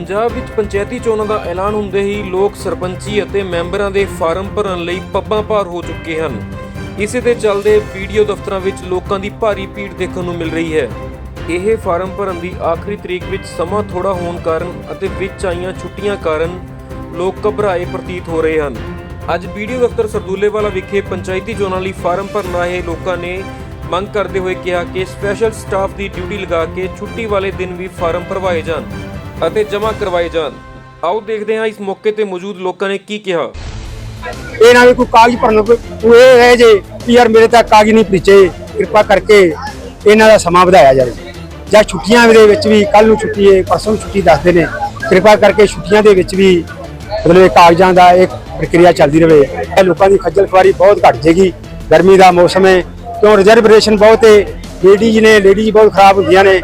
ਪੰਜਾਬ ਵਿੱਚ ਪੰਚਾਇਤੀ ਚੋਣਾਂ ਦਾ ਐਲਾਨ ਹੁੰਦੇ ਹੀ ਲੋਕ ਸਰਪੰਚੀ ਅਤੇ ਮੈਂਬਰਾਂ ਦੇ ਫਾਰਮ ਭਰਨ ਲਈ ਪੱਬਾਂ ਭਾਰ ਹੋ ਚੁੱਕੇ ਹਨ। ਇਸੇ ਦੇ ਚੱਲਦੇ ਵੀਡੀਓ ਦਫ਼ਤਰਾਂ ਵਿੱਚ ਲੋਕਾਂ ਦੀ ਭਾਰੀ ਭੀੜ ਦੇਖਣ ਨੂੰ ਮਿਲ ਰਹੀ ਹੈ। ਇਹ ਫਾਰਮ ਭਰਨ ਦੀ ਆਖਰੀ ਤਰੀਕ ਵਿੱਚ ਸਮਾਂ ਥੋੜਾ ਹੋਣ ਕਾਰਨ ਅਤੇ ਵਿੱਚ ਆਈਆਂ ਛੁੱਟੀਆਂ ਕਾਰਨ ਲੋਕ ਘਬਰਾਏ ਪ੍ਰਤੀਤ ਹੋ ਰਹੇ ਹਨ। ਅੱਜ ਵੀਡੀਓ ਦਫ਼ਤਰ ਸਰਦੂਲੇਵਾਲਾ ਵਿਖੇ ਪੰਚਾਇਤੀ ਚੋਣਾਂ ਲਈ ਫਾਰਮ ਭਰਨ ਆਏ ਲੋਕਾਂ ਨੇ ਮੰਗ ਕਰਦੇ ਹੋਏ ਕਿਹਾ ਕਿ ਸਪੈਸ਼ਲ ਸਟਾਫ ਦੀ ਡਿਊਟੀ ਲਗਾ ਕੇ ਛੁੱਟੀ ਵਾਲੇ ਦਿਨ ਵੀ ਫਾਰਮ ਭਰਵਾਏ ਜਾਣ। ਅਤੇ ਜਮ੍ਹਾਂ ਕਰਵਾਏ ਜਾਣ। ਆਓ ਦੇਖਦੇ ਹਾਂ ਇਸ ਮੌਕੇ ਤੇ ਮੌਜੂਦ ਲੋਕਾਂ ਨੇ ਕੀ ਕਿਹਾ। ਇਹ ਨਾ ਵੀ ਕੋਈ ਕਾਗਜ਼ ਭਰਨ ਕੋਈ ਇਹ ਰਹਿ ਜੇ ਵੀ ਯਾਰ ਮੇਰੇ ਤਾਂ ਕਾਗਜ਼ ਨਹੀਂ ਪਹੁੰਚੇ ਕਿਰਪਾ ਕਰਕੇ ਇਹਨਾਂ ਦਾ ਸਮਾਂ ਵਧਾਇਆ ਜਾਵੇ। ਜਾਂ ਛੁੱਟੀਆਂ ਦੇ ਵਿੱਚ ਵੀ ਕੱਲ ਨੂੰ ਛੁੱਟੀ ਹੈ, ਪਰਸੋਂ ਛੁੱਟੀ ਦੱਸਦੇ ਨੇ। ਕਿਰਪਾ ਕਰਕੇ ਛੁੱਟੀਆਂ ਦੇ ਵਿੱਚ ਵੀ ਮਤਲਬ ਇਹ ਕਾਗਜ਼ਾਂ ਦਾ ਇੱਕ ਪ੍ਰਕਿਰਿਆ ਚੱਲਦੀ ਰਹੇ ਇਹ ਲੋਕਾਂ ਦੀ ਖੱਜਲ ਖੁਆਰੀ ਬਹੁਤ ਘਟ ਜੇਗੀ। ਗਰਮੀ ਦਾ ਮੌਸਮ ਹੈ। ਕਿਉਂ ਰਿਜ਼ਰਵੇਸ਼ਨ ਬਹੁਤ ਹੈ। ਲੇਡੀਜ਼ ਨੇ ਲੇਡੀਜ਼ ਬਹੁਤ ਖਰਾਬ ਹੁੰਦੀਆਂ ਨੇ।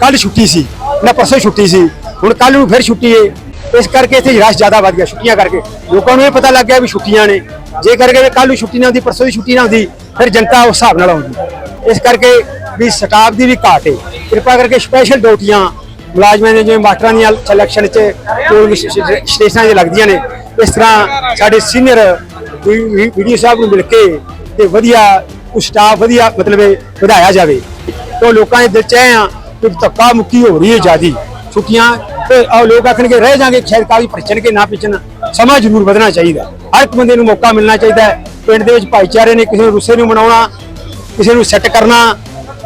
ਕੱਲ ਛੁੱਟੀ ਸੀ। ਨਾ ਪਰਸੋਂ ਛੁੱਟੀ ਸੀ। ਹੁਣ ਕੱਲ ਨੂੰ ਫਿਰ ਛੁੱਟੀ ਏ। ਇਸ ਕਰਕੇ ਇੱਥੇ ਰਸ਼ ਜ਼ਿਆਦਾ ਵੱਧ ਗਿਆ ਛੁੱਟੀਆਂ ਕਰਕੇ। ਲੋਕਾਂ ਨੂੰ ਇਹ ਪਤਾ ਲੱਗ ਗਿਆ ਵੀ ਛੁੱਟੀਆਂ ਨੇ। ਜੇ ਕਰਕੇ ਕੱਲ ਨੂੰ ਛੁੱਟੀ ਨਾ ਹੁੰਦੀ, ਪਰਸੋਂ ਦੀ ਛੁੱਟੀ ਨਾ ਹੁੰਦੀ, ਫਿਰ ਜਨਤਾ ਉਸ ਹਿਸਾਬ ਨਾਲ ਆਉਂਦੀ। ਇਸ ਕਰਕੇ ਵੀ ਸਟਾਫ ਦੀ ਵੀ ਘਾਟ ਏ। ਕਿਰਪਾ ਕਰਕੇ ਸਪੈਸ਼ਲ ਡਿਊਟੀਆਂ, ਮੁਲਾਜ਼ਮਾਂ ਨੇ ਜਿਵੇਂ ਮਾਸਟਰਾਂ ਦੀਆਂ ਸਿਲੈਕਸ਼ਨ 'ਚ ਕੋਈ ਸਟੇਸ਼ਨਾਂ 'ਤੇ ਲੱਗਦੀਆਂ ਨੇ। ਇਸ ਤਰ੍ਹਾਂ ਸਾਡੇ ਸੀਨੀਅਰ ਵੀਡੀਓ ਸਾਹਿਬ ਨੂੰ ਮਿਲ ਕੇ ਤੇ ਵਧੀਆ ਕੁਛ ਸਟਾਫ ਵਧੀਆ ਮਤਲਬ ਇਹ ਵਧਾਇਆ ਜਾਵੇ। ਉਹ ਲੋਕਾਂ ਦੇ ਦਿਲ 'ਚ ਇਹ ਆ ਕਿ ਧੱਕਾ ਮੁੱਕੀ ਹੋ ਰਹੀ ਹੈ ਜਿਆਦੀ। ਛੁੱਟੀਆਂ ਤੇ ਆ ਲੋਕ ਆਖਣਗੇ, ਰਹਿ ਜਾਾਂਗੇ ਸ਼ਾਇਦ ਕਾਗਜ਼ ਭਰਚਣ ਨਾ ਪਿੱਛਣ ਸਮਾਂ ਜ਼ਰੂਰ ਵਧਣਾ ਚਾਹੀਦਾ। ਹਰ ਇੱਕ ਬੰਦੇ ਨੂੰ ਮੌਕਾ ਮਿਲਣਾ ਚਾਹੀਦਾ ਹੈ। ਪਿੰਡ ਦੇ ਵਿੱਚ ਭਾਈਚਾਰੇ ਨੇ ਕਿਸੇ ਨੂੰ ਰੁੱਸੇ ਨੂੰ ਮਨਾਉਣਾ, ਕਿਸੇ ਨੂੰ ਸੈੱਟ ਕਰਨਾ,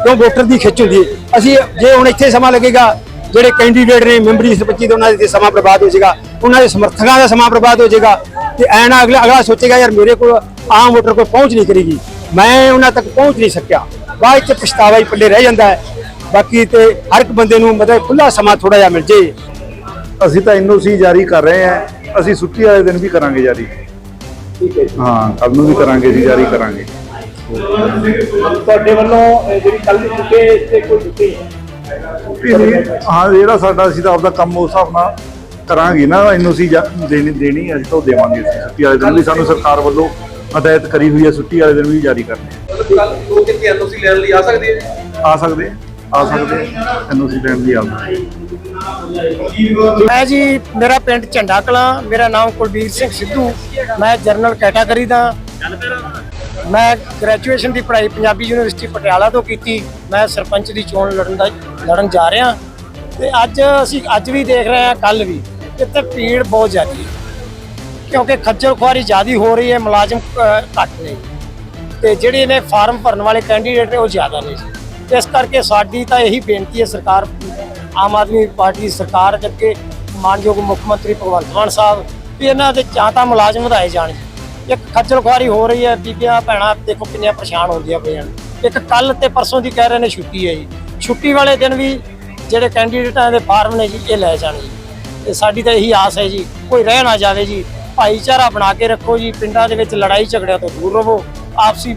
ਕਿਉਂ ਵੋਟਰ ਦੀ ਖਿੱਚ ਹੁੰਦੀ ਹੈ? ਅਸੀਂ ਜੇ ਹੁਣ ਇੱਥੇ ਸਮਾਂ ਲੱਗੇਗਾ, ਜਿਹੜੇ ਕੈਂਡੀਡੇਟ ਨੇ ਮੈਂਬਰੀ ਸਰਪੰਚੀ ਦੇ ਉਹਨਾਂ ਦੇ ਸਮਾਂ ਬਰਬਾਦ ਹੋ ਜਾਏਗਾ, ਉਹਨਾਂ ਦੇ ਸਮਰਥਕਾਂ ਦਾ ਸਮਾਂ ਬਰਬਾਦ ਹੋ ਜਾਏਗਾ, ਤੇ ਐ ਅਗਲਾ ਅਗਲਾ ਸੋਚੇਗਾ, ਯਾਰ ਮੇਰੇ ਕੋਲ ਆਮ ਵੋਟਰ ਕੋਲ ਪਹੁੰਚ ਨਹੀਂ ਕਰੇਗੀ। ਮੈਂ ਉਹਨਾਂ ਤੱਕ ਪਹੁੰਚ ਨਹੀਂ ਸਕਿਆ। ਬਾਅਦ ਚ ਪਛਤਾਵਾ ਹੀ ਪੱਲੇ ਰਹਿ ਜਾਂਦਾ ਹੈ। ਬਾਕੀ ਤੇ ਹਰ ਇੱਕ ਬੰਦੇ ਨੂੰ ਮਤਲਬ ਖੁੱਲਾ ਸਮਾਂ ਥੋੜਾ ਜਿਹਾ ਮਿਲ ਜੇ। ਅਸੀਂ ਤਾਂ ਐਨਓਸੀ ਜਾਰੀ ਕਰ ਰਹੇ ਹਾਂ। ਅਸੀਂ ਛੁੱਟੀ ਵਾਲੇ ਦਿਨ ਵੀ ਕਰਾਂਗੇ ਜਾਰੀ। ਠੀਕ ਹੈ ਹਾਂ ਕੱਲ ਨੂੰ ਵੀ ਕਰਾਂਗੇ ਜੀ ਜਾਰੀ ਕਰਾਂਗੇ। ਤੁਹਾਡੇ ਵੱਲੋਂ ਜਿਹੜੀ ਕੱਲ ਦੀ ਛੁੱਟੀ ਤੇ ਕੋਈ ਛੁੱਟੀ ਹਾਂ ਜਿਹੜਾ ਸਾਡਾ ਅਸੀਂ ਤਾਂ ਆਪਦਾ ਕੰਮ ਉਸ ਹਿਸਾਬ ਨਾਲ ਕਰਾਂਗੇ ਨਾ ਐਨਓਸੀ ਦੇਣੀ ਦੇਣੀ ਅਸੀਂ ਤਾਂ ਦੇਵਾਂਗੇ ਅਸੀਂ। ਛੁੱਟੀ ਵਾਲੇ ਦਿਨ ਵੀ ਸਾਨੂੰ ਸਰਕਾਰ ਵੱਲੋਂ ਹਦਾਇਤ ਕਰੀ ਹੋਈ ਹੈ ਛੁੱਟੀ ਵਾਲੇ ਦਿਨ ਵੀ ਜਾਰੀ ਕਰਨੀ ਹੈ। ਕੱਲ ਦੋ ਦਿਨ ਦੀ ਐਨਓਸੀ ਲੈਣ ਲਈ ਆ ਸਕਦੀ ਆ ਸਕਦੇ ਆ ਸਕਦੇ ਐਨਓਸੀ ਲੈਣ ਦੀ ਆਉਂਦਾ ਮੈਂ ਜੀ, ਮੇਰਾ ਪਿੰਡ ਝੰਡਾ ਕਲਾਂ ਮੇਰਾ ਨਾਮ ਕੁਲਬੀਰ ਸਿੰਘ ਸਿੱਧੂ। ਮੈਂ ਜਰਨਲ ਕੈਟਾਗਰੀ ਦਾ। ਮੈਂ ਗ੍ਰੈਜੂਏਸ਼ਨ ਦੀ ਪੜ੍ਹਾਈ ਪੰਜਾਬੀ ਯੂਨੀਵਰਸਿਟੀ ਪਟਿਆਲਾ ਤੋਂ ਕੀਤੀ। ਮੈਂ ਸਰਪੰਚ ਦੀ ਚੋਣ ਲੜਨ ਦਾ, ਲੜਨ ਜਾ ਰਿਹਾ। ਤੇ ਅੱਜ ਅਸੀਂ, ਅੱਜ ਵੀ ਦੇਖ ਰਹੇ ਹਾਂ ਕੱਲ ਵੀ। ਇੱਥੇ ਭੀੜ ਬਹੁਤ ਜ਼ਿਆਦਾ ਹੈ। ਕਿਉਂਕਿ ਖੱਜਲ ਖੁਆਰੀ ਜ਼ਿਆਦੀ ਹੋ ਰਹੀ ਹੈ, ਮੁਲਾਜ਼ਮ ਘੱਟ ਨੇ। ਤੇ ਜਿਹੜੇ ਨੇ ਫਾਰਮ ਭਰਨ ਵਾਲੇ ਕੈਂਡੀਡੇਟ ਨੇ, ਉਹ ਜ਼ਿਆਦਾ ਨੇ ਇਸ ਕਰਕੇ ਸਾਡੀ ਤਾਂ ਇਹੀ ਬੇਨਤੀ ਹੈ ਸਰਕਾਰ, ਆਮ ਆਦਮੀ ਪਾਰਟੀ ਦੀ ਸਰਕਾਰ ਕਰਕੇ ਮਾਨਯੋਗ ਮੁੱਖ ਮੰਤਰੀ ਭਗਵੰਤ ਮਾਨ ਸਾਹਿਬ ਵੀ ਇਹਨਾਂ ਦੇ ਜਾਂ ਤਾਂ ਮੁਲਾਜ਼ਮ ਵਧਾਏ ਜਾਣ। ਇੱਕ ਖੱਜਲ ਖੁਆਰੀ ਹੋ ਰਹੀ ਹੈ, ਬੀਬੀਆਂ, ਭੈਣਾਂ, ਦੇਖੋ ਕਿੰਨੀਆਂ ਪਰੇਸ਼ਾਨ ਹੁੰਦੀਆਂ ਪਈਆਂ ਨੇ। ਇੱਕ ਕੱਲ ਤੇ ਪਰਸੋਂ ਦੀ ਕਹਿ ਰਹੇ ਨੇ ਛੁੱਟੀ ਹੈ ਜੀ। ਛੁੱਟੀ ਵਾਲੇ ਦਿਨ ਵੀ ਜਿਹੜੇ ਕੈਂਡੀਡੇਟਾਂ ਦੇ ਫਾਰਮ ਨੇ ਜੀ, ਇਹ ਲੈ ਜਾਣ ਜੀ। ਤੇ ਸਾਡੀ ਤਾਂ ਇਹੀ ਆਸ ਹੈ ਜੀ, ਕੋਈ ਰਹਿ ਨਾ ਜਾਵੇ ਜੀ। ਭਾਈਚਾਰਾ ਬਣਾ ਕੇ ਰੱਖੋ ਜੀ, ਪਿੰਡਾਂ ਦੇ ਵਿੱਚ ਲੜਾਈ ਝਗੜਿਆਂ ਤੋਂ ਦੂਰ ਰਹੋ। ਆਪਸੀ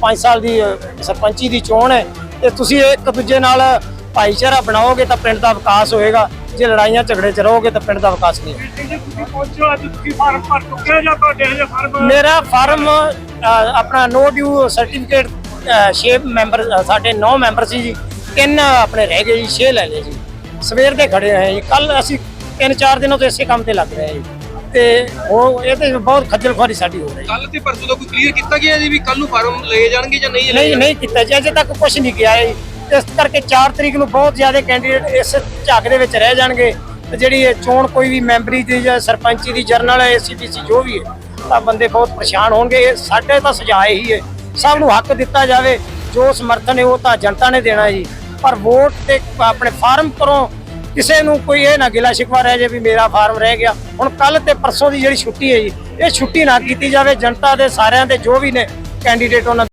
5 ਸਾਲ ਦੀ ਸਰਪੰਚੀ ਦੀ ਚੋਣ ਹੈ ਤੇ ਤੁਸੀਂ ਇੱਕ ਦੂਜੇ ਨਾਲ ਭਾਈਚਾਰਾ ਬਣਾਓਗੇ ਤਾਂ ਪਿੰਡ ਦਾ ਵਿਕਾਸ ਹੋਏਗਾ। ਜੇ ਲੜਾਈਆਂ ਝਗੜੇ 'ਚ ਰਹੋਗੇ ਤਾਂ ਪਿੰਡ ਦਾ ਵਿਕਾਸ ਨਹੀਂ ਹੋਏਗਾ। ਮੇਰਾ ਫਾਰਮ ਆਪਣਾ ਨੋ ਡਿਊ ਸਰਟੀਫਿਕੇਟ 6 ਮੈਂਬਰ ਸਾਡੇ 9 ਮੈਂਬਰ ਸੀ ਜੀ। ਤਿੰਨ ਆਪਣੇ ਰਹਿ ਗਏ ਜੀ 6 ਲੈ ਲਏ ਜੀ। ਸਵੇਰ ਦੇ ਖੜੇ ਹੋਏ ਜੀ। ਕੱਲ ਅਸੀਂ ਤਿੰਨ ਚਾਰ ਦਿਨੋਂ ਤੋਂ ਇਸੇ ਕੰਮ ਤੇ ਲੱਗ ਰਹੇ ਹਾਂ ਜੀ। ਤੇ ਉਹ ਇਹ ਤੇ ਬਹੁਤ ਖੱਜਲ ਖੁਆਰੀ ਸਾਡੀ ਹੋ ਰਹੀ ਹੈ। ਕੱਲ ਤੇ ਪਰਸੋਂ ਦਾ ਕੋਈ ਕਲੀਅਰ ਕੀਤਾ ਗਿਆ ਜੀ ਵੀ ਕੱਲ ਨੂੰ ਫਾਰਮ ਲਏ ਜਾਣਗੇ ਜਾਂ ਨਹੀਂ ਲਏ ਨਹੀਂ ਨਹੀਂ ਕੀਤਾ ਜੀ ਅਜੇ ਤੱਕ ਕੁਝ ਨਹੀਂ ਗਿਆ ਜੀ। ਇਸ ਕਰਕੇ 4 ਤਰੀਕ ਨੂੰ ਬਹੁਤ ਜ਼ਿਆਦਾ ਕੈਂਡੀਡੇਟ ਇਸ ਝਾਕ ਦੇ ਵਿੱਚ ਰਹਿ ਜਾਣਗੇ। ਤੇ ਜਿਹੜੀ ਇਹ ਚੋਣ ਕੋਈ ਵੀ ਮੈਂਬਰੀ ਦੀ ਜਾਂ ਸਰਪੰਚੀ ਦੀ ਜਰਨਲ ਐਸਸੀਪੀਸੀ ਜੋ ਵੀ ਹੈ ਤਾਂ ਬੰਦੇ ਬਹੁਤ ਪਰੇਸ਼ਾਨ ਹੋਣਗੇ। ਇਹ ਸਾਡੇ ਤਾਂ ਸੁਝਾਅ ਇਹੀ ਹੈ ਸਭ ਨੂੰ ਹੱਕ ਦਿੱਤਾ ਜਾਵੇ। ਜੋ ਸਮਰਥਨ ਹੈ ਉਹ ਤਾਂ ਜਨਤਾ ਨੇ ਦੇਣਾ ਜੀ। ਪਰ ਵੋਟ ਤੇ ਆਪਣੇ ਫਾਰਮ ਕਰੋ ਕਿਸੇ ਨੂੰ ਕੋਈ ਇਹ ਨਾ ਗਿਲਾ ਸ਼ਿਕਵਾ ਰਹਿ ਜਾਵੇ ਵੀ ਮੇਰਾ ਫਾਰਮ ਰਹਿ ਗਿਆ। ਹੁਣ ਕੱਲ ਤੇ ਪਰਸੋਂ ਦੀ ਜਿਹੜੀ ਛੁੱਟੀ ਹੈ ਜੀ, ਇਹ ਛੁੱਟੀ ਨਾ ਕੀਤੀ ਜਾਵੇ, ਜਨਤਾ ਦੇ ਸਾਰਿਆਂ ਦੇ ਜੋ ਵੀ ਨੇ ਕੈਂਡੀਡੇਟ ਉਹਨਾਂ